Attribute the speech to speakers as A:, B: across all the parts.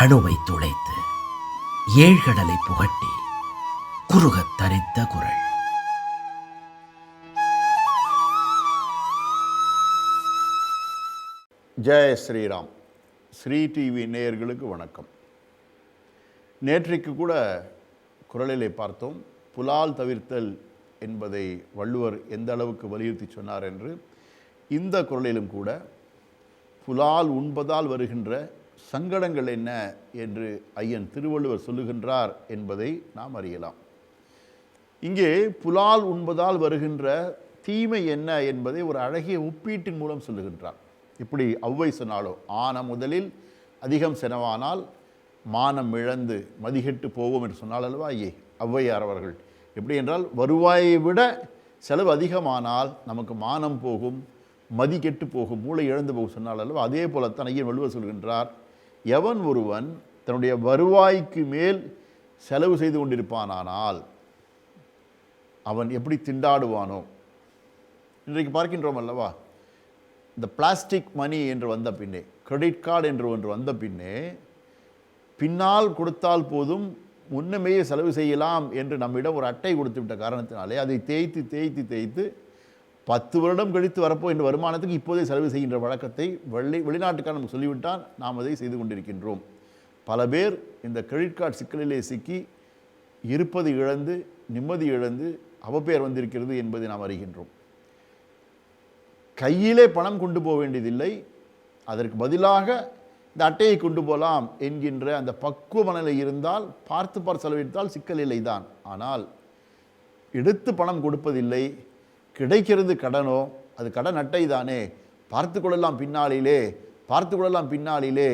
A: அணுவை துளைத்து ஏழ்கடலை புகட்டி குறுகத் தரித்த குரல்.
B: ஜெய ஸ்ரீராம். ஸ்ரீ டிவி நேயர்களுக்கு வணக்கம். நேற்றைக்கு கூட குரலிலே பார்த்தோம் புலால் தவிர்த்தல் என்பதை வள்ளுவர் எந்த அளவுக்கு வலியுறுத்தி சொன்னார் என்று. இந்த குரலிலும் கூட புலால் உண்பதால் வருகின்ற சங்கடங்கள் என்ன என்று ஐயன் திருவள்ளுவர் சொல்லுகின்றார் என்பதை நாம் அறியலாம். இங்கே புலால் உண்பதால் வருகின்ற தீமை என்ன என்பதை ஒரு அழகிய ஒப்பீட்டின் மூலம் சொல்லுகின்றார். இப்படி ஔவை சொன்னாலோ ஆன முதலில் அதிகம் செனவானால் மானம் இழந்து மதிகெட்டு போவோம் என்று சொன்னால் அல்லவா? ஐயே ஔவையார் அவர்கள். எப்படி என்றால் வருவாயை விட செலவு அதிகமானால் நமக்கு மானம் போகும் மதி கெட்டு போகும் மூளை இழந்து போகும் சொன்னால் அல்லவா? அதே போலத்தான் ஐயன் வள்ளுவர் சொல்கின்றார் எவன் ஒருவன் தன்னுடைய வருவாய்க்கு மேல் செலவு செய்து கொண்டிருப்பானானால் அவன் எப்படி திண்டாடுவானோ? இன்றைக்கு பார்க்கின்றோம் அல்லவா? இந்த பிளாஸ்டிக் மணி என்று வந்த பின்னே கிரெடிட் கார்டு என்று ஒன்று வந்த பின்னே பின்னால் கொடுத்தால் போதும் முன்னமேயே செலவு செய்யலாம் என்று நம்மிடம் ஒரு அட்டை கொடுத்து விட்ட காரணத்தினாலே அதை தேய்த்து தேய்த்து தேய்த்து பத்து வருடம் கழித்து வரப்போ இந்த வருமானத்துக்கு இப்போதே செலவு செய்கின்ற வழக்கத்தை வெள்ளை வெளிநாட்டுக்கார நமக்கு சொல்லிவிட்டால் நாம் அதை செய்து கொண்டிருக்கின்றோம். பல பேர் இந்த கிரெடிட் கார்டு சிக்கலிலே சிக்கி இருப்பது இழந்து நிம்மதி இழந்து அவப்பெயர் வந்திருக்கிறது என்பதை நாம் அறிகின்றோம். கையிலே பணம் கொண்டு போக வேண்டியதில்லை. அதற்கு பதிலாக இந்த அட்டையை கொண்டு போகலாம் என்கின்ற அந்த பக்குவ மனநிலை இருந்தால் பார்த்து பார்த்து செலவிட்டால் சிக்கல் இல்லை தான் ஆனால் எடுத்து பணம் கொடுப்பதில்லை. கிடைக்கிறது கடனோ அது கடன் அட்டை தானே. பார்த்து கொள்ளலாம் பின்னாளிலே பார்த்து கொள்ளலாம் பின்னாளிலே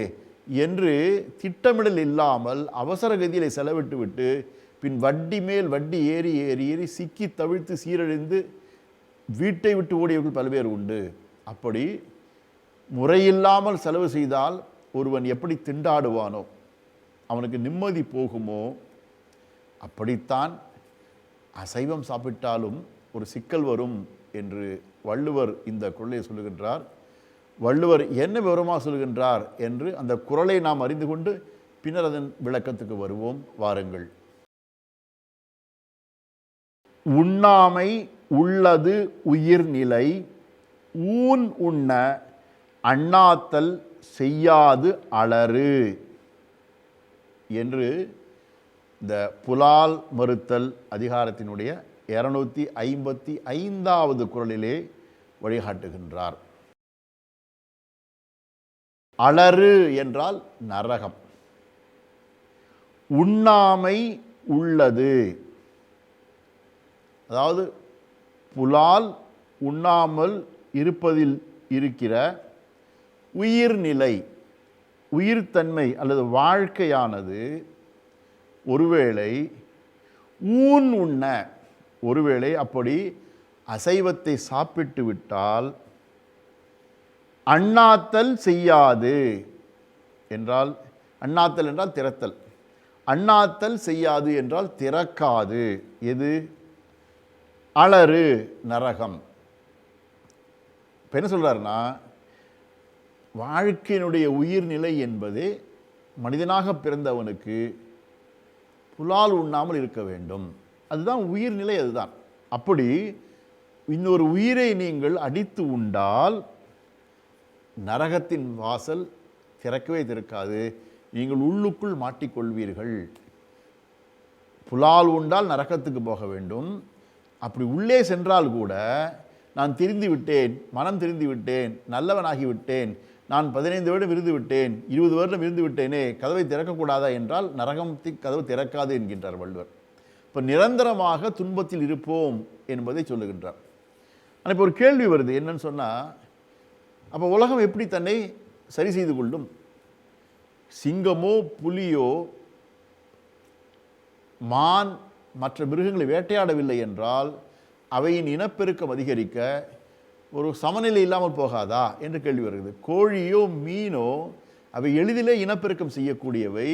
B: என்று திட்டமிடல் இல்லாமல் அவசர கதியிலே செலவிட்டு விட்டு பின் வட்டி மேல் வட்டி ஏறி ஏறி ஏறி சிக்கி தவிழ்த்து சீரழிந்து வீட்டை விட்டு ஓடியவர்கள் பல பேர் உண்டு. அப்படி முறையில்லாமல் செலவு செய்தால் ஒருவன் எப்படி திண்டாடுவானோ அவனுக்கு நிம்மதி போகுமோ அப்படித்தான் அசைவம் சாப்பிட்டாலும் ஒரு சிக்கல் வரும் என்று வள்ளுவர் இந்த குரலை சொல்லுகின்றார். வள்ளுவர் என்ன விவரமாக சொல்கின்றார் என்று அந்த குரலை நாம் அறிந்து கொண்டு பின்னர் அதன் விளக்கத்துக்கு வருவோம். வாருங்கள். உண்ணாமை உள்ளது உயிர்நிலை ஊன் உண்ண அண்ணாத்தல் செய்யாது அலறு என்று இந்த புலால் மறுத்தல் அதிகாரத்தினுடைய இரநூத்தி ஐம்பத்தி ஐந்தாவது குரலிலே வழிகாட்டுகின்றார். அலறு என்றால் நரகம். உண்ணாமை உள்ளது. அதாவது புலால் உண்ணாமல் இருப்பதில் இருக்கிற உயிர்நிலை உயிர்த்தன்மை அல்லது வாழ்க்கையானது ஒருவேளை ஊன் உண்ண ஒருவேளை அப்படி அசைவத்தை சாப்பிட்டு விட்டால் அண்ணாத்தல் செய்யாது என்றால் அண்ணாத்தல் என்றால் திறத்தல். அண்ணாத்தல் செய்யாது என்றால் திறக்காது. எது? அலறு நரகம். இப்போ என்ன சொல்கிறாருன்னா வாழ்க்கையினுடைய உயிர்நிலை என்பது மனிதனாக பிறந்தவனுக்கு புலால் உண்ணாமல் இருக்க வேண்டும். அதுதான் உயிர்நிலை அதுதான். அப்படி இன்னொரு உயிரை நீங்கள் அடித்து உண்டால் நரகத்தின் வாசல் திறக்கவே திறக்காது. நீங்கள் உள்ளுக்குள் மாட்டிக்கொள்வீர்கள். புலால் உண்டால் நரகத்துக்கு போக வேண்டும். அப்படி உள்ளே சென்றால் கூட நான் திரிந்து விட்டேன் மனம் திரிந்து விட்டேன் நல்லவனாகி விட்டேன் நான் பதினைந்து வருடம் இருந்து விட்டேன் இருபது வருடம் இருந்து விட்டேனே கதவை திறக்கக்கூடாதா என்றால் நரகம் கதவு திறக்காது என்கின்றார் வள்ளுவர். இப்போ நிரந்தரமாக துன்பத்தில் இருப்போம் என்பதை சொல்லுகின்றார். ஆனால் இப்போ ஒரு கேள்வி வருது. என்னன்னு சொன்னால் அப்போ உலகம் எப்படி தன்னை சரி செய்து கொள்ளும்? சிங்கமோ புலியோ மான் மற்ற மிருகங்களை வேட்டையாடவில்லை என்றால் அவையின் இனப்பெருக்கம் அதிகரிக்க ஒரு சமநிலை இல்லாமல் போகாதா என்று கேள்வி வருகிறது. கோழியோ மீனோ அவை எளிதிலே இனப்பெருக்கம் செய்யக்கூடியவை.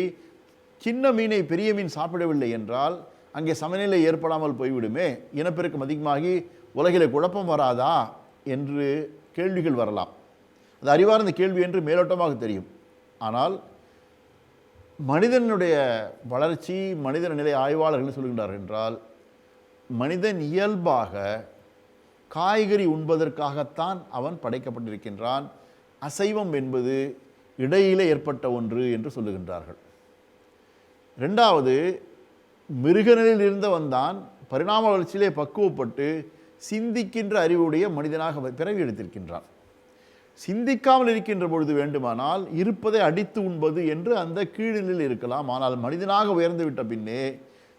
B: சின்ன மீனை பெரிய மீன் சாப்பிடவில்லை என்றால் அங்கே சமநிலை ஏற்படாமல் போய்விடுமே இனப்பெருக்கம் அதிகமாகி உலகிலே குழப்பம் வராதா என்று கேள்விகள் வரலாம். அது அறிவார்ந்த கேள்வி என்று மேலோட்டமாக தெரியும். ஆனால் மனிதனுடைய வளர்ச்சி மனித நிலை ஆய்வாளர்கள் சொல்கின்றார்கள் என்றால் மனிதன் இயல்பாக காய்கறி உண்பதற்காகத்தான் அவன் படைக்கப்பட்டிருக்கின்றான். அசைவம் என்பது இடையிலே ஏற்பட்ட ஒன்று என்று சொல்லுகின்றார்கள். ரெண்டாவது மிருகநிலையில் இருந்தவன் தான் பரிணாம வளர்ச்சியிலே பக்குவப்பட்டு சிந்திக்கின்ற அறிவுடைய மனிதனாக பிறவி எடுத்திருக்கின்றான். சிந்திக்காமல் இருக்கின்ற பொழுது வேண்டுமானால் இருப்பதை அடித்து உண்பது என்று அந்த கீழ்நிலையில் இருக்கலாம். ஆனால் மனிதனாக உயர்ந்து விட்ட பின்னே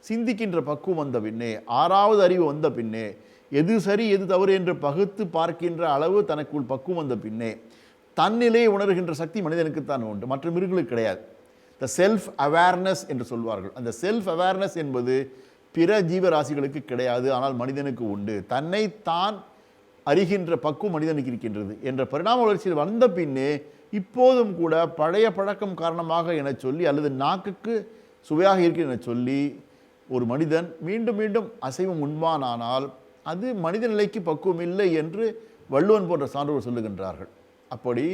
B: சிந்திக்கின்ற பக்குவம் வந்த பின்னே ஆறாவது அறிவு வந்த பின்னே எது சரி எது தவறு என்று பகுத்து பார்க்கின்ற அளவு தனக்குள் பக்குவம் வந்த பின்னே தன்னிலே உணர்கின்ற சக்தி மனிதனுக்குத்தான் உண்டு. மற்ற மிருகங்களுக்கு கிடையாது. த செல்ஃப் அவேர்னஸ் என்று சொல்வார்கள். அந்த செல்ஃப் அவேர்னஸ் என்பது பிற ஜீவராசிகளுக்கு கிடையாது ஆனால் மனிதனுக்கு உண்டு. தன்னை தான் அறிகின்ற பக்குவம் மனிதனுக்கு இருக்கின்றது என்ற பரிணாம வளர்ச்சியில் வந்த பின்னே இப்போதும் கூட பழைய பழக்கம் காரணமாக என சொல்லி அல்லது நாக்குக்கு சுவையாக இருக்கிறது என சொல்லி ஒரு மனிதன் மீண்டும் மீண்டும் அசைவம் உண்பானானால் அது மனித நிலைக்கு பக்குவம் இல்லை என்று வள்ளுவன் போன்ற சான்றோர் சொல்லுகின்றார்கள். அப்படி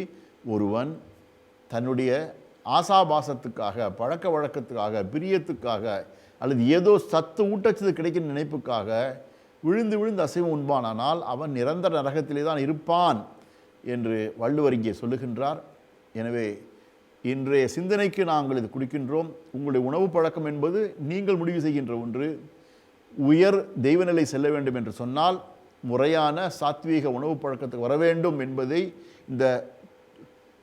B: ஒருவன் தன்னுடைய ஆசாபாசத்துக்காக பழக்க வழக்கத்துக்காக பிரியத்துக்காக அல்லது ஏதோ சத்து ஊட்டச்சத்து கிடைக்கும் நினைப்புக்காக விழுந்து விழுந்து அசைவம் உண்பானானால் அவன் நிரந்தர நரகத்திலே தான் இருப்பான் என்று வள்ளுவர் இங்கே சொல்லுகின்றார். எனவே இன்றைய சிந்தனைக்கு நாங்கள் இது குடிக்கின்றோம். உங்களுடைய உணவு பழக்கம் என்பது நீங்கள் முடிவு செய்கின்ற ஒன்று. உயர் தெய்வநிலை செல்ல வேண்டும் என்று சொன்னால் முறையான சாத்வீக உணவு பழக்கத்துக்கு வர வேண்டும் என்பதை இந்த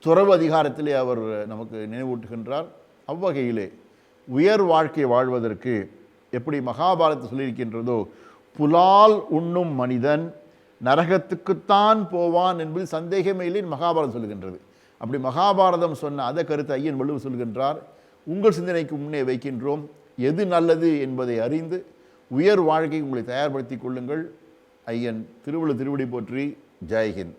B: துறவு அதிகாரத்திலே அவர் நமக்கு நினைவூட்டுகின்றார். அவ்வகையிலே உயர் வாழ்க்கை வாழ்வதற்கு எப்படி மகாபாரதத்தில் சொல்லியிருக்கின்றதோ புலால் உண்ணும் மனிதன் நரகத்துக்குத்தான் போவான் என்பது சந்தேகமே இல்லை மகாபாரதம் சொல்லுகின்றது. அப்படி மகாபாரதம் சொன்ன அதை கருத்து ஐயன் வள்ளுவர் சொல்கின்றார் உங்கள் சிந்தனைக்கு முன்னே வைக்கின்றோம். எது நல்லது என்பதை அறிந்து உயர் வாழ்க்கை உங்களை தயார்படுத்திக் கொள்ளுங்கள். ஐயன் திருவள்ளு திருவடி போற்றி. ஜெய்ஹிந்த்